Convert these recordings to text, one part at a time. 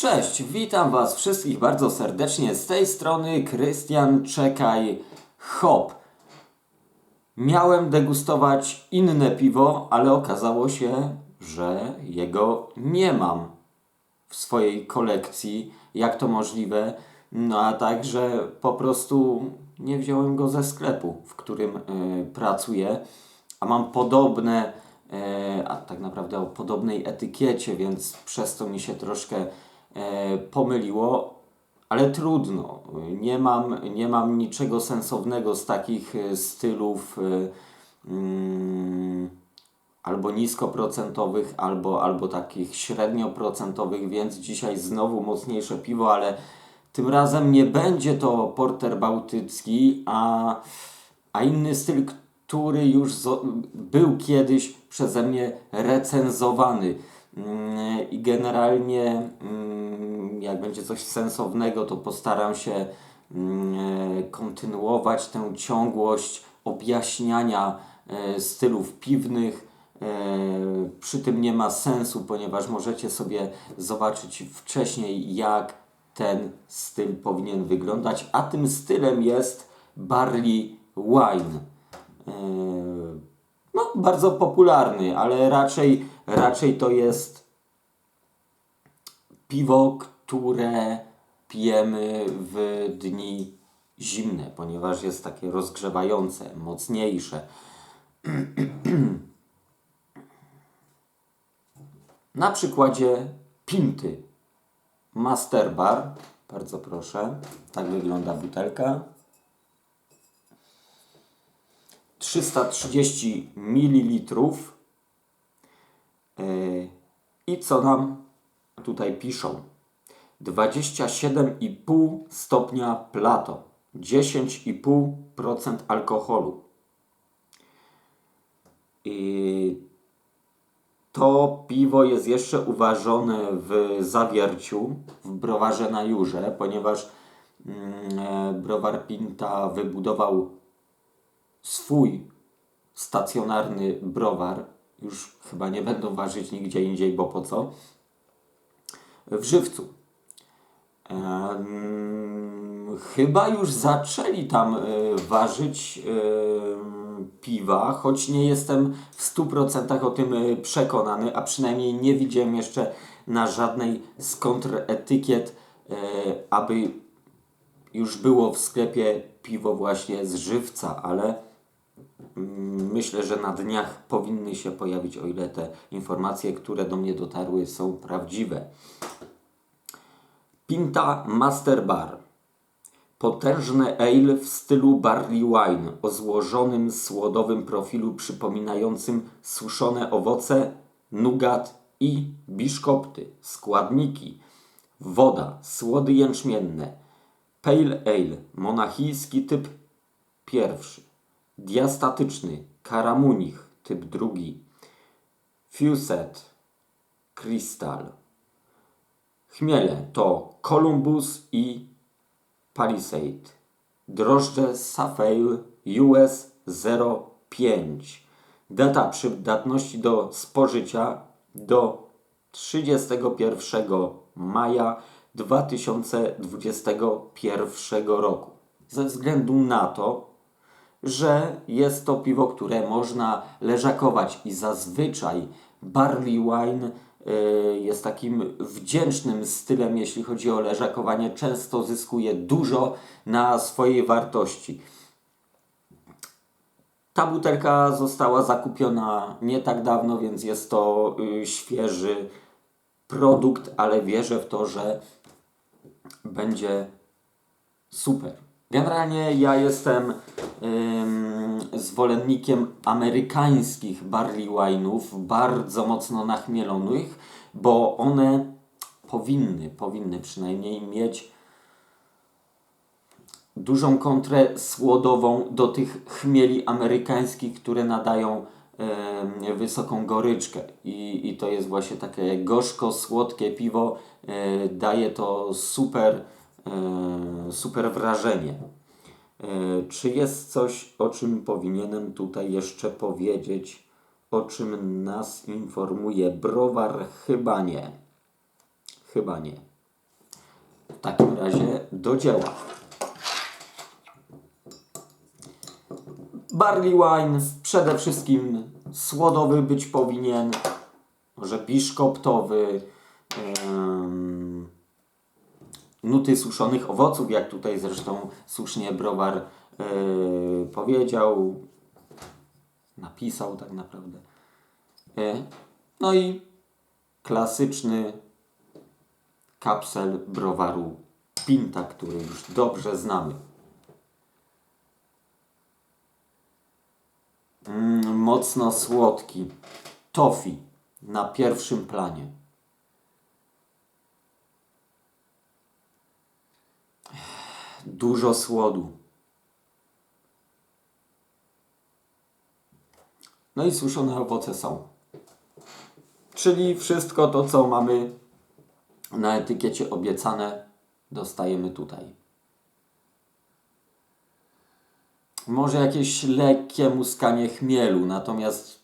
Cześć, witam Was wszystkich bardzo serdecznie. Z tej strony Krystian Czekaj Hop. Miałem degustować inne piwo, ale okazało się, że jego nie mam w swojej kolekcji. Jak to możliwe? No a także po prostu nie wziąłem go ze sklepu, w którym e, pracuję, a mam podobne, e, a tak naprawdę o podobnej etykiecie, więc przez to mi się troszkę pomyliło, ale trudno. Nie mam, nie mam niczego sensownego z takich e, stylów. E, mm, albo niskoprocentowych, albo, albo takich średnioprocentowych, więc dzisiaj znowu mocniejsze piwo, ale tym razem nie będzie to porter bałtycki, a, a inny styl, który już był kiedyś przeze mnie recenzowany. Mm, I generalnie, mm, jak będzie coś sensownego, to postaram się mm, kontynuować tę ciągłość objaśniania e, stylów piwnych. E, Przy tym nie ma sensu, ponieważ możecie sobie zobaczyć wcześniej, jak ten styl powinien wyglądać, a tym stylem jest barley wine. E, No, bardzo popularny, ale raczej, raczej to jest piwo, które pijemy w dni zimne, ponieważ jest takie rozgrzewające, mocniejsze. Na przykładzie pinty Master Bar. Bardzo proszę. Tak wygląda butelka. 330 ml. Yy, I co nam tutaj piszą? 27,5 stopnia Plato. 10,5% alkoholu. I to piwo jest jeszcze uważone w zawierciu w browarze na Jurze, ponieważ mm, e, browar Pinta wybudował swój stacjonarny browar. Już chyba nie będą ważyć nigdzie indziej, bo po co? W Żywcu. Chyba już zaczęli tam e, ważyć piwa, choć nie jestem w 100% o tym e, przekonany, a przynajmniej nie widziałem jeszcze na żadnej z kontretykiet, e, aby już było w sklepie piwo właśnie z żywca, ale myślę, że na dniach powinny się pojawić, o ile te informacje, które do mnie dotarły, są prawdziwe. Pinta Master Bar. Potężne ale w stylu barley wine o złożonym słodowym profilu przypominającym suszone owoce, nugat i biszkopty. Składniki: woda, słody jęczmienne, pale ale, monachijski typ pierwszy, diastatyczny, karamunich typ drugi, fuset, krystal. Chmiele to Columbus i Palisade. Drożdże Safale US 05. Data przydatności do spożycia do 31 maja 2021 roku. Ze względu na to, że jest to piwo, które można leżakować i zazwyczaj barley wine y, jest takim wdzięcznym stylem, jeśli chodzi o leżakowanie, często zyskuje dużo na swojej wartości. Ta butelka została zakupiona nie tak dawno, więc jest to y, świeży produkt, ale wierzę w to, że będzie super. Generalnie ja jestem ym, zwolennikiem amerykańskich barley wine'ów, bardzo mocno nachmielonych, bo one powinny, powinny przynajmniej mieć dużą kontrę słodową do tych chmieli amerykańskich, które nadają wysoką goryczkę. I, I to jest właśnie takie gorzko-słodkie piwo. E, daje to super, super wrażenie. E, Czy jest coś, o czym powinienem tutaj jeszcze powiedzieć, o czym nas informuje browar? Chyba nie. Chyba nie. razie do dzieła. Barley wine przede wszystkim słodowy być powinien, może biszkoptowy, nuty suszonych owoców, jak tutaj zresztą słusznie browar e, powiedział, napisał tak naprawdę. E, no i klasyczny kapsel browaru Pinta, który już dobrze znamy. Mm, mocno słodki. Toffee na pierwszym planie. Dużo słodu. No i suszone owoce są. Czyli wszystko to, co mamy na etykiecie obiecane, dostajemy tutaj. Może jakieś lekkie muskanie chmielu, natomiast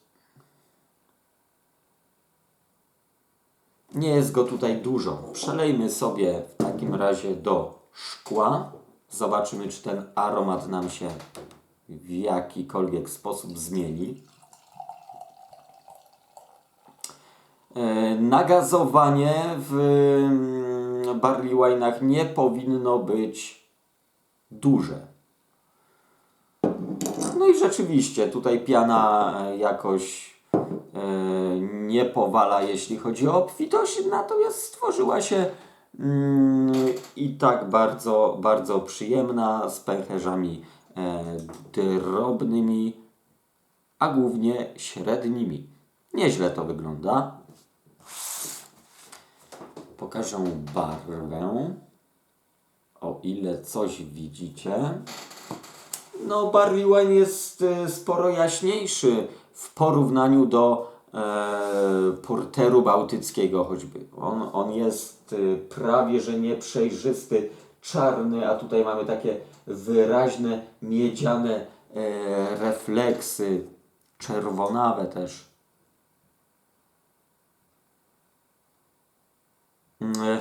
nie jest go tutaj dużo. Przelejmy sobie w takim razie do szkła. Zobaczymy, czy ten aromat nam się w jakikolwiek sposób zmieni. E, Nagazowanie w mm, barley wine'ach nie powinno być duże. No i rzeczywiście tutaj piana jakoś e, nie powala, jeśli chodzi o obfitość, natomiast stworzyła się i tak bardzo, bardzo przyjemna z pęcherzami e, drobnymi, a głównie średnimi. Nieźle to wygląda. Pokażę barwę. O ile coś widzicie. No, barley wine jest e, sporo jaśniejszy w porównaniu do porteru bałtyckiego choćby. On, on jest e, prawie że nieprzejrzysty, czarny, a tutaj mamy takie wyraźne, miedziane e, refleksy, czerwonawe też. Mm, e,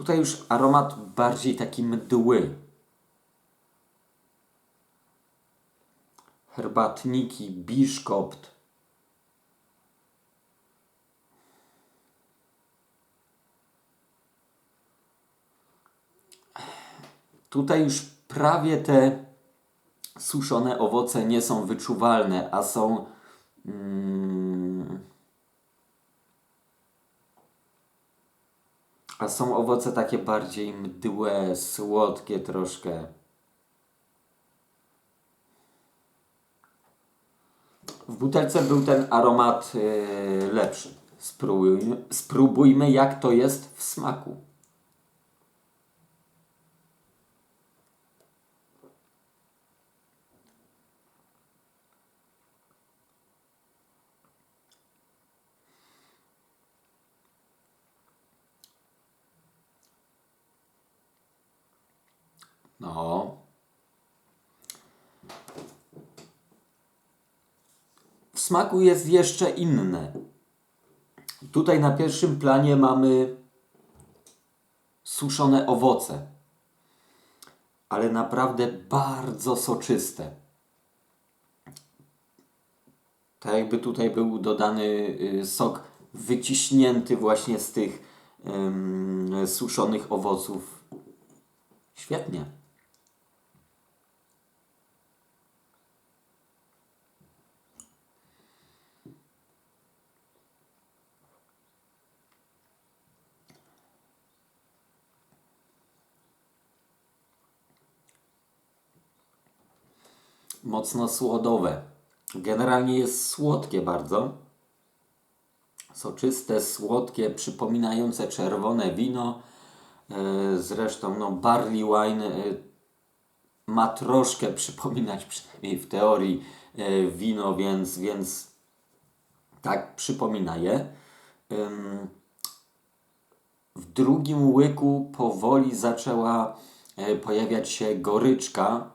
Tutaj już aromat bardziej taki mdły. Herbatniki, biszkopt. Tutaj już prawie te suszone owoce nie są wyczuwalne, a są mm, a są owoce takie bardziej mdłe, słodkie troszkę. W butelce był ten aromat yy, lepszy. Spróbujmy, spróbujmy, jak to jest w smaku. No, w smaku jest jeszcze inne. Tutaj na pierwszym planie mamy suszone owoce, ale naprawdę bardzo soczyste. Tak jakby tutaj był dodany y, sok wyciśnięty właśnie z tych ym, suszonych owoców. Świetnie. Mocno słodowe. Generalnie jest słodkie bardzo. Soczyste, słodkie, przypominające czerwone wino. E, Zresztą no, barley wine e, ma troszkę przypominać, przynajmniej w teorii, e, wino, więc, więc tak przypomina je. W drugim łyku powoli zaczęła pojawiać się goryczka,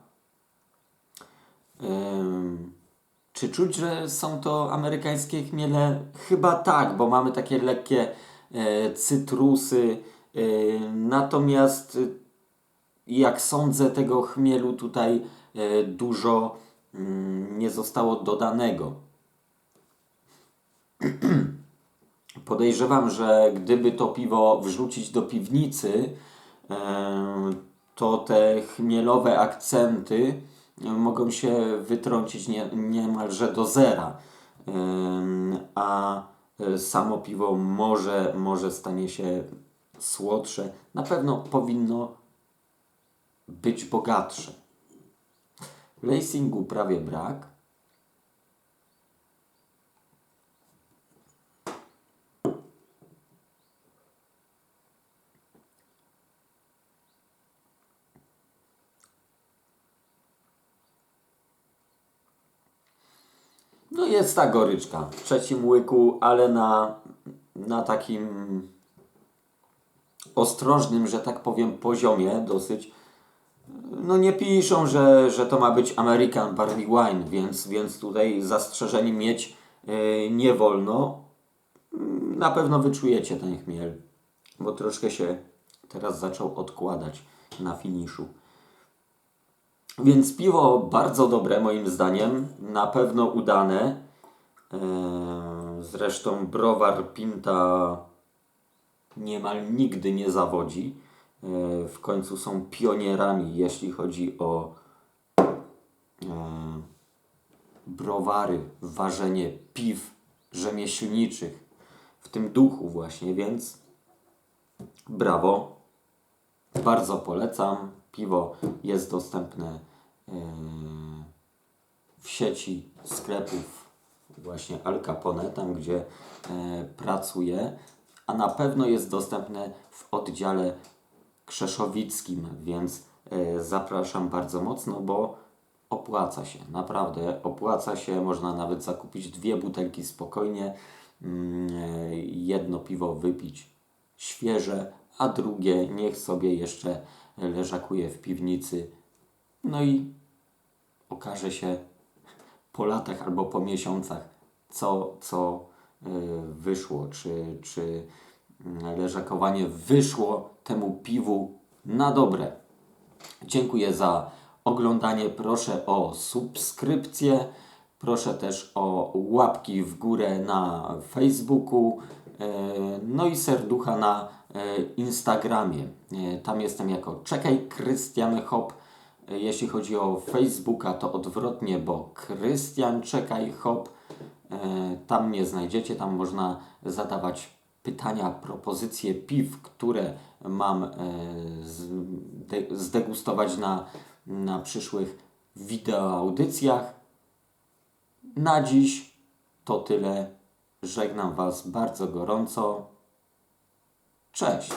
czy czuć, że są to amerykańskie chmiele? Chyba tak, bo mamy takie lekkie e, cytrusy Yy, Natomiast y, jak sądzę, tego chmielu tutaj e, dużo mm, nie zostało dodanego. Podejrzewam, że gdyby to piwo wrzucić do piwnicy, e, to te chmielowe akcenty e, mogą się wytrącić nie, niemalże do zera. A e, samo piwo może, może stanie się słodsze. Na pewno powinno być bogatsze. Lacingu prawie brak. No jest ta goryczka w trzecim łyku, ale na, na takim ostrożnym, że tak powiem, poziomie dosyć. No nie piszą, że, że to ma być American Barley Wine, więc, więc tutaj zastrzeżeń mieć yy, nie wolno. Na pewno wyczujecie ten chmiel, bo troszkę się teraz zaczął odkładać na finiszu. Więc piwo bardzo dobre moim zdaniem, na pewno udane. Eee, Zresztą browar Pinta niemal nigdy nie zawodzi. Eee, W końcu są pionierami, jeśli chodzi o eee, browary, ważenie piw rzemieślniczych w tym duchu właśnie, więc brawo. Bardzo polecam. Piwo jest dostępne e, w sieci sklepów właśnie Al Capone, tam gdzie e, pracuję, a na pewno jest dostępne w oddziale krzeszowickim, więc e, zapraszam bardzo mocno, bo opłaca się, naprawdę opłaca się, można nawet zakupić dwie butelki spokojnie, mm, jedno piwo wypić świeże, a drugie niech sobie jeszcze leżakuje w piwnicy. No i okaże się po latach albo po miesiącach, co, co y, wyszło, czy, czy mm, leżakowanie wyszło temu piwu na dobre. Dziękuję za oglądanie. Proszę o subskrypcję. Proszę też o łapki w górę na Facebooku. e, No i serducha na Instagramie. E, Tam jestem jako Czekaj Krystian Hop. E, Jeśli chodzi o Facebooka, to odwrotnie, bo Krystian Czekaj Hop. E, Tam mnie znajdziecie, tam można zadawać pytania, propozycje piw, które mam e, zde- zdegustować na, na przyszłych wideoaudycjach. Na dziś to tyle. Żegnam Was bardzo gorąco. Cześć.